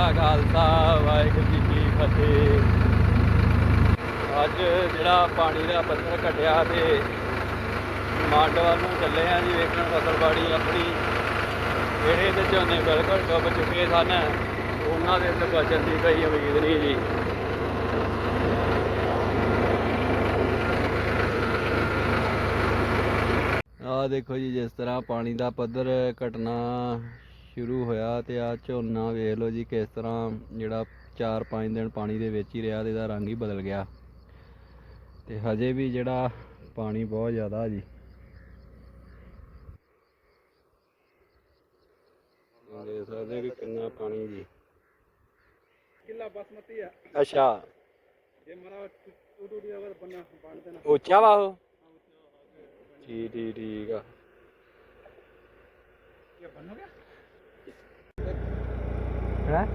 ਖਾਲਸਾ, ਵਾਹਿਗੁਰੂ ਜੀ ਕੀ ਫਤਿਹ। ਅੱਜ ਜਿਹੜਾ ਪਾਣੀ ਦਾ ਪੱਧਰ ਘਟਿਆ ਤੇ ਮਾਂਡਵਾ ਨੂੰ ਚੱਲੇ ਆ ਜੀ ਵੇਖਣ, ਫਸਲਬਾੜੀ ਆਪਣੀ। ਜਿਹੜੇ ਤੇ ਝੋਨੇ ਬਿਲਕੁਲ ਡੁੱਬ ਚੁੱਕੇ ਸਨ। ਉਹਨਾਂ ਦੇ ਤੇ ਬਚਣ ਦੀ ਕੋਈ ਉਮੀਦ ਨਹੀਂ ਜੀ। ਆ ਦੇਖੋ ਜੀ, ਜਿਸ ਤਰ੍ਹਾਂ ਪਾਣੀ ਦਾ ਪੱਧਰ ਘਟਣਾ ਸ਼ੁਰੂ ਹੋਇਆ ਤੇ ਆ ਝੋਨਾ ਵੇਖ ਲਓ ਜੀ ਕਿਸ ਤਰ੍ਹਾਂ ਜਿਹੜਾ 4-5 ਦਿਨ ਪਾਣੀ ਦੇ ਵਿੱਚ ਹੀ ਰਿਹਾ ਤੇ ਇਹਦਾ ਰੰਗ ਹੀ ਬਦਲ ਗਿਆ। ਤੇ ਹਜੇ ਵੀ ਜਿਹੜਾ ਪਾਣੀ ਬਹੁਤ ਜ਼ਿਆਦਾ ਜੀ। ਦੇਖ ਸਕਦੇ ਕਿ ਕਿੰਨਾ ਪਾਣੀ ਜੀ। ਕਿੱਲਾ ਬਾਸਮਤੀ ਆ। ਅੱਛਾ। ਜੇ ਮਾਰਾ ਟੂਟੂ ਦੀ ਅਗਰ ਬੰਨਾ ਬਣ ਦੇਣਾ। ਉੱਚਾ ਵਾ ਉਹ? ਠੀਕ ਠੀਕ ਠੀਕ ਆ। ਇਹ ਬਣ ਗਿਆ ਹੈ।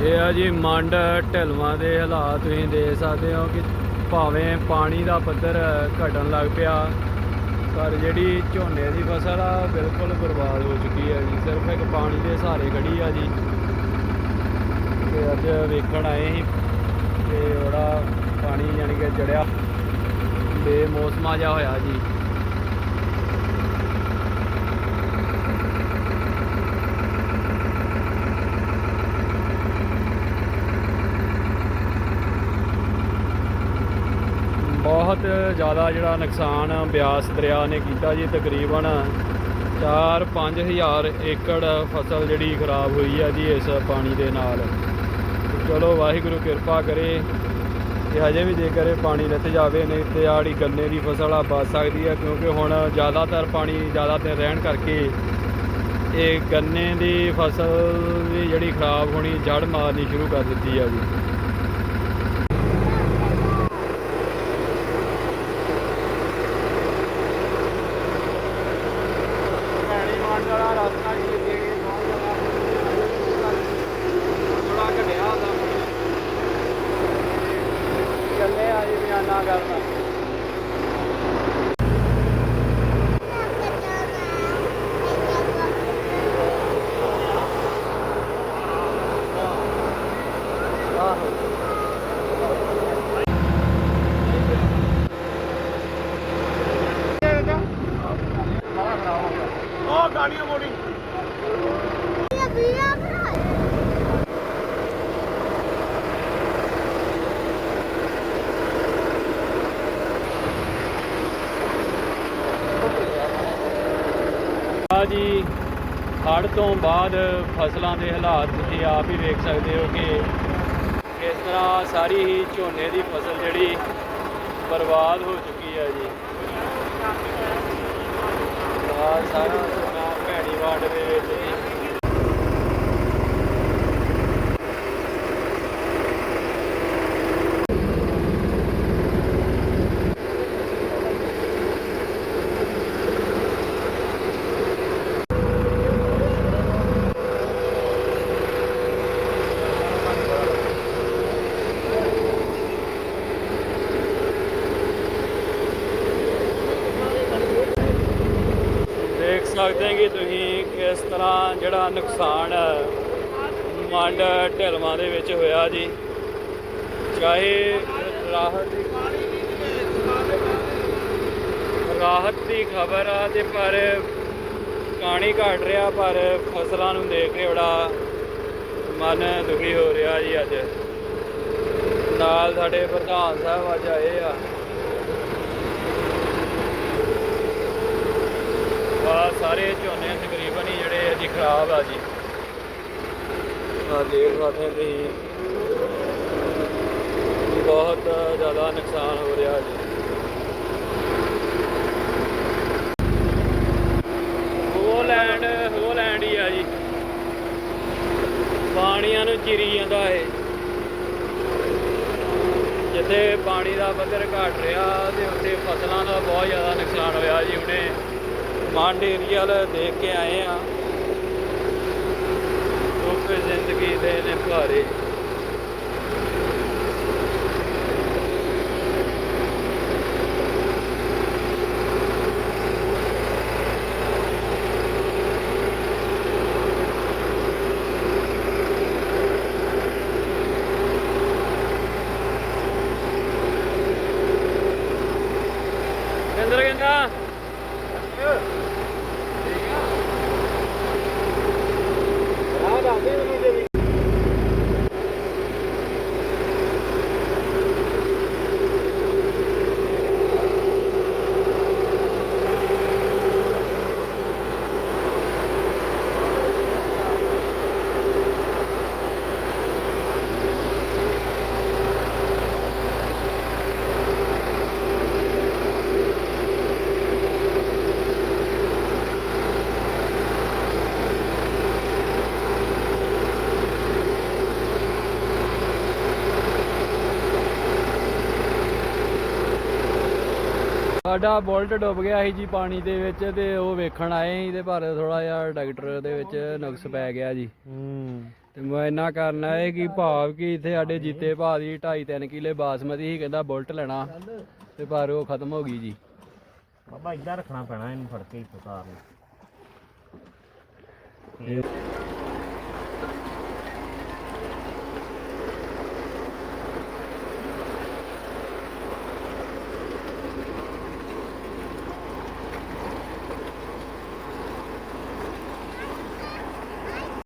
ਇਹ ਆ ਜੀ ਮੰਡ ਢਲਵਾਂ ਦੇ ਹਾਲਾਤ ਤੁਸੀਂ ਦੇਖ ਸਕਦੇ ਹੋ ਕਿ ਭਾਵੇਂ ਪਾਣੀ ਦਾ ਪੱਧਰ ਘਟਣ ਲੱਗ ਪਿਆ, ਪਰ ਜਿਹੜੀ ਝੋਨੇ ਦੀ ਫਸਲ ਆ, ਬਿਲਕੁਲ ਬਰਬਾਦ ਹੋ ਚੁੱਕੀ ਹੈ ਜੀ। ਸਿਰਫ ਇੱਕ ਪਾਣੀ ਦੇ ਸਹਾਰੇ ਖੜੀ ਆ ਜੀ। ਤੇ ਅੱਜ ਵੇਖਣ ਆਏ ਸੀ ਤੇ ਉਹਦਾ ਪਾਣੀ ਯਾਨੀ ਕਿ ਜੜਿਆ, ਬੇਮੌਸਮਾ ਜਿਹਾ ਹੋਇਆ ਜੀ। ਬਹੁਤ ਜ਼ਿਆਦਾ ਜਿਹੜਾ ਨੁਕਸਾਨ ਬਿਆਸ ਦਰਿਆ ਨੇ ਕੀਤਾ ਜੀ। ਤਕਰੀਬਨ 4-5000 ਏਕੜ ਫਸਲ ਜਿਹੜੀ ਖਰਾਬ ਹੋਈ ਆ ਜੀ ਇਸ ਪਾਣੀ ਦੇ ਨਾਲ। ਚਲੋ ਵਾਹਿਗੁਰੂ ਕਿਰਪਾ ਕਰੇ ਤੇ ਹਜੇ ਵੀ ਜੇਕਰ ਇਹ ਪਾਣੀ ਲੱਥ ਜਾਵੇ, ਨਹੀਂ ਤੇ ਆੜੀ ਗੰਨੇ ਦੀ ਫਸਲ ਆ ਬਚ ਸਕਦੀ ਆ, ਕਿਉਂਕਿ ਹੁਣ ਜ਼ਿਆਦਾਤਰ ਪਾਣੀ ਜ਼ਿਆਦਾਤਰ ਰਹਿਣ ਕਰਕੇ ਇਹ ਗੰਨੇ ਦੀ ਫਸਲ ਵੀ ਜਿਹੜੀ ਖਰਾਬ ਹੋਣੀ ਜੜ ਮਾਰਨੀ ਸ਼ੁਰੂ ਕਰ ਦਿੱਤੀ ਆ ਜੀ ਪਾਣੀ ਮਾਰ ਵਾਲਾ ਰਸਤਾ ਹੀ ਲੱਗੇ ਥੋੜਾ ਘਟਿਆ ਦਾ ਚੱਲੇ ਆ ਜੀ ਬਿਆਨਾ ਕਰਨਾ ਆਹੋ ਉਹ ਗਾੜੀਆਂ ਮੋੜੀ ਆ ਜੀ, ਹੜ੍ਹ ਤੋਂ ਬਾਅਦ ਫਸਲਾਂ ਦੇ ਹਾਲਾਤ ਤੁਸੀਂ ਆਪ ਹੀ ਵੇਖ ਸਕਦੇ ਹੋ ਕਿ ਇਸ ਤਰ੍ਹਾਂ ਸਾਰੀ ਹੀ ਝੋਨੇ ਦੀ ਫਸਲ ਜਿਹੜੀ ਬਰਬਾਦ ਹੋ ਚੁੱਕੀ ਹੈ ਜੀ। ਆ ਸਾਰਾ ਭੈਣੀ ਵਾਰਡ ਦੇ ਵਿੱਚ ਜੀ ਦੇਖ ਸਕਦੇ ਕਿ ਤੁਸੀਂ ਕਿਸ ਤਰ੍ਹਾਂ ਜਿਹੜਾ ਨੁਕਸਾਨ ਮੰਡ ਢਲਵਾਂ ਦੇ ਵਿੱਚ ਹੋਇਆ ਜੀ। ਚਾਹੇ ਰਾਹਤ ਦੀ ਰਾਹਤ ਦੀ ਖਬਰ ਆ ਤੇ ਪਰ ਪਾਣੀ ਘਟ ਰਿਹਾ, ਪਰ ਫਸਲਾਂ ਨੂੰ ਦੇਖ ਕੇ ਬੜਾ ਮਨ ਦੁਖੀ ਹੋ ਰਿਹਾ ਜੀ ਅੱਜ। ਨਾਲ ਸਾਡੇ ਪ੍ਰਧਾਨ ਸਾਹਿਬ ਅੱਜ ਆਏ ਆ। ਆ ਸਾਰੇ ਝੋਨੇ ਤਕਰੀਬਨ ਹੀ ਜਿਹੜੇ ਆ ਜੀ ਖਰਾਬ ਆ ਜੀ। ਆ ਦੇਖ ਸਕਦੇ ਹੋ ਤੁਸੀਂ। ਬਹੁਤ ਜ਼ਿਆਦਾ ਨੁਕਸਾਨ ਹੋ ਰਿਹਾ ਜੀ। ਹੋਲੈਂਡ ਹੋਲੈਂਡ ਹੀ ਆ ਜੀ। ਪਾਣੀਆਂ ਨੂੰ ਚਿਰੀ ਜਾਂਦਾ ਇਹ। ਜਿੱਥੇ ਪਾਣੀ ਦਾ ਪੱਧਰ ਘਟ ਰਿਹਾ ਤੇ ਉੱਥੇ ਫਸਲਾਂ ਦਾ ਬਹੁਤ ਜ਼ਿਆਦਾ ਨੁਕਸਾਨ ਹੋਇਆ ਜੀ ਮੰਡ ਏਰੀਆ ਵਾਲ ਦੇਖ ਕੇ ਆਏ ਆ ਦੁੱਖ ਜ਼ਿੰਦਗੀ ਦੇ ਨੇ ਭਾਰੇ ਕਿੰਦਰ ਕਹਿੰਦਾ ਰਾਹ ਦੱਸਦੇ ਮੈਨੂੰ ਜੇ ਵੀ ਸਾਡਾ ਬੁਲਟ ਡੁੱਬ ਗਿਆ ਸੀ ਜੀ ਪਾਣੀ ਦੇ ਵਿੱਚ ਤੇ ਉਹ ਵੇਖਣ ਆਏ ਸੀ ਤੇ ਪਰ ਥੋੜਾ ਜਿਹਾ ਡਾਕਟਰ ਦੇ ਵਿੱਚ ਨੁਕਸ ਪੈ ਗਿਆ ਜੀ। ਹੂੰ। ਤੇ ਮੈਂ ਇੰਨਾ ਕਰਨਾ ਹੈ ਕਿ ਭਾਵ ਕਿ ਇੱਥੇ ਸਾਡੇ ਜੀਤੇ ਭਾ ਦੀ 2.5 3 ਕਿਲੇ ਬਾਸਮਤੀ ਸੀ ਕਹਿੰਦਾ ਬੁਲਟ ਲੈਣਾ ਤੇ ਪਰ ਉਹ ਖਤਮ ਹੋ ਗਈ ਜੀ। ਬਾਬਾ ਇੱਦਾਂ ਰੱਖਣਾ ਪੈਣਾ ਇਹਨੂੰ ਫੜ ਕੇ ਉਤਾਰ ਨੂੰ। ਇਹ